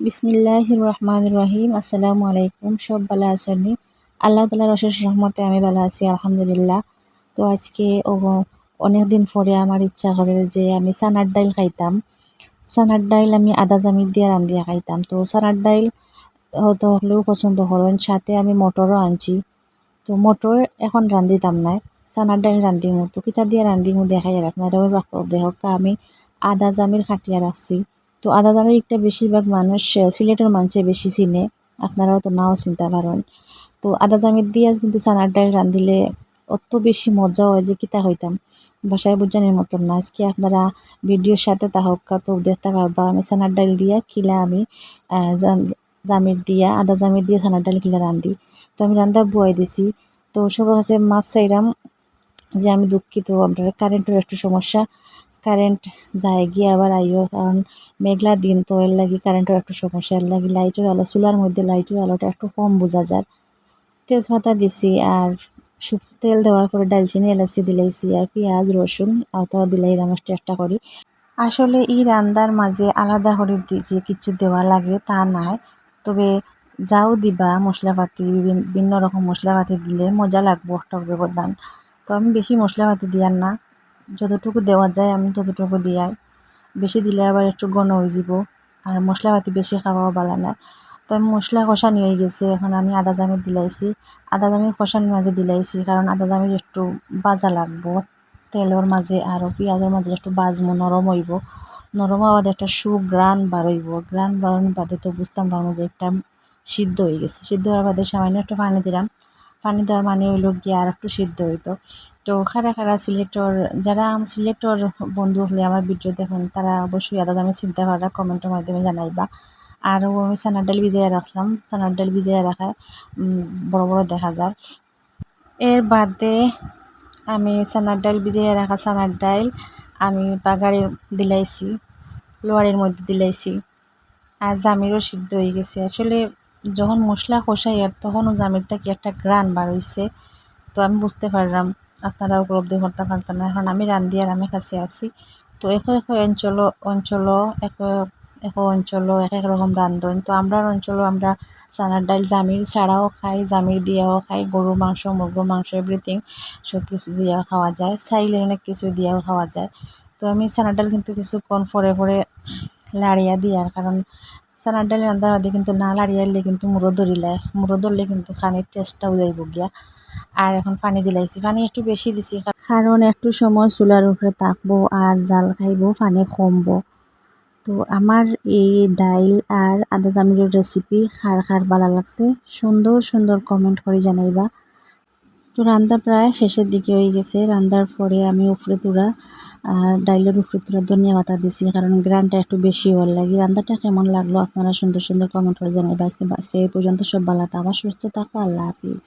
বিসমিল্লাহ রহমান রহিম আসসালামু আলাইকুম। সব ভালো আছেন? আল্লাহ তালার অশেষ রহমতে আমি ভালো আছি, আলহামদুলিল্লাহ। তো আজকে ও অনেক দিন পরে আমার ইচ্ছা করে যে আমি সানার ডাইল খাইতাম। সানার ডাইল আমি আদা, জামির দিয়ে রান্ধিয়া খাইতাম। তো সানার ডাইল হয়তো হলেও পছন্দ করেন সাথে আমি মটরও আনছি। তো মটর এখন রান্ধিতাম না সানার ডাইল রান্ধিমু। তো কিতা দিয়ে রান্ধিমু দেখাই আর আপনারাও দেহকা আমি আদা, জামির খাটিয়া রাখছি। তো আদা দামের একটা বেশিরভাগ মানুষ সিলেটের মানুষে বেশি চিনে। আপনারাও তো নাও চিনতে পারেন। তো আদা জামির দিয়ে কিন্তু চানার ডাল রান্ধিলে অত বেশি মজা হয় যে কিতা হইতাম। বাসায় বুঝানোর মতন না। আজকে আপনারা ভিডিওর সাথে তাহকা তো দেখতে পারবা। আমি চানার ডাল দিয়া কিলা আমি জামির দিয়া আদা জামির দিয়ে চানার ডাল কিলা রান্ধি। তো আমি রান্ধা বুয়াই দিছি। তো সবার কাছে মাপ চাইলাম যে আমি দুঃখিত। আপনার কারেন্টের একটু সমস্যা। কারেন্ট যায়, গিয়ে আবার আইও। কারণ মেঘলা দিন তো, এর লাগি কারেন্টের একটু সমস্যা। এর লাগি লাইটের আলো চুলার মধ্যে লাইটের আলোটা একটু কম বোঝা যায়। তেজপাতা দিছি আর তেল দেওয়ার পরে ডালচিনি এলাচি দিলাইছি আর পেঁয়াজ, রসুন অত দিলাইলাম চেষ্টা করি। আসলে এই রান্দার মাঝে আলাদা করে যে কিছু দেওয়া লাগে তা নাই। তবে যাও দিবা মশলাপাতি বিভিন্ন রকম মশলাপাতি দিলে মজা লাগবো, একটা ব্যবধান। তো আমি বেশি মশলাপাতি দিয়ার না। যতটুকু দেওয়া যায় আমি ততটুকু দিয়াই। বেশি দিলে আবার একটু ঘন হয়ে যাব আর মশলাপাতি বেশি খাওয়াও ভালো না। তো মশলা কষানি হয়ে গেছে, এখন আমি আদা জামির দিলাইছি। আদা জামির কষানির মাঝে দিলাইছি, কারণ আদা জামির একটু বাজা লাগবো। তেলের মাঝে আর পেঁয়াজের মাঝে একটু বাজবো নরম হইব। নরম হওয়া একটা সু গ্রান বাড়ইব গ্রান বাড়ানোর বাদে তো বুঝতাম পারব যে একটা সিদ্ধ হয়ে গেছে। সিদ্ধ হওয়ার বাদে সামান্য একটু পানি দিলাম। পানি দেওয়ার মানে হইল গিয়ে আর একটু সিদ্ধ হইতো। তো খারা খারা সিলেক্টর, যারা সিলেক্টর বন্ধু হলে আমার ভিডিও দেখুন, তারা অবশ্যই আদা দামে চিন্তা করা কমেন্টের মাধ্যমে জানাইবা। আরও আমি চানার ডাল ভিজাইয়া রাখলাম। চানার ডাল ভিজাইয়া রাখা বড় বড় দেখা যায় এর বাদে আমি চানার ডাল ভিজাইয়া রাখা চানার ডাল আমি বাগারে দিলাইছি, লোয়ারের মধ্যে দিলাইছি। আর জামিরও সিদ্ধ হয়ে গেছে। আসলে যখন মশলা কষাই আর তখনও জামির থেকে একটা গ্রান বার তো আমি বুঝতে পারলাম আপনারা উপলব্ধি করতে পারতেন না। এখন আমি রান্ধি আর আমি কাছে আছি। তো এক এক অঞ্চল অঞ্চল, এক এক অঞ্চল, এক এক রকম রান্ধন। তো আমরা অঞ্চল আমরা চানার ডাল, জামির ছাড়াও খাই, জামির দিয়েও খাই, গরু মাংস মুরগির মাংস এভরিথিং সব কিছু দিয়েও খাওয়া যায়। চাইলে অনেক কিছু দিয়েও খাওয়া যায়। তো আমি চানার ডাল কিন্তু কিছুক্ষণ পরে পরে লাড়িয়া আর কারণ চানার ডাল রান্ধার মধ্যে কিন্তু না লাড়িয়াইলে কিন্তু মুড়ো ধরিলে, মুড়ো ধরলে কিন্তু খানির টেস্টটাও যাইব গিয়া। আর এখন পানি দিলাইছি, পানি একটু বেশি দিছি কারণ একটু সময় চুলার উপরে থাকব আর জাল খাইবো, পানি কমবো। তো আমার এই ডাইল আর আদা জামিরের রেসিপি খার খার ভালো লাগছে। সুন্দর সুন্দর কমেন্ট করে জানাইবা। তো রান্দা প্রায় শেষের দিকে হয়ে গেছে। রান্দার পরে আমি উফরে তুরা আর ডাইলের উফরে তুরা ধনিয়া পাতা দিছি কারণ গ্রানটা একটু বেশি ভালো লাগে। রান্নাটা কেমন লাগল? আপনারা সুন্দর সুন্দর কমেন্ট করে জানাইবা। আজকে আজকে এই পর্যন্ত সব ভালো আবার সুস্থ থাকো। আল্লাহ হাফিজ।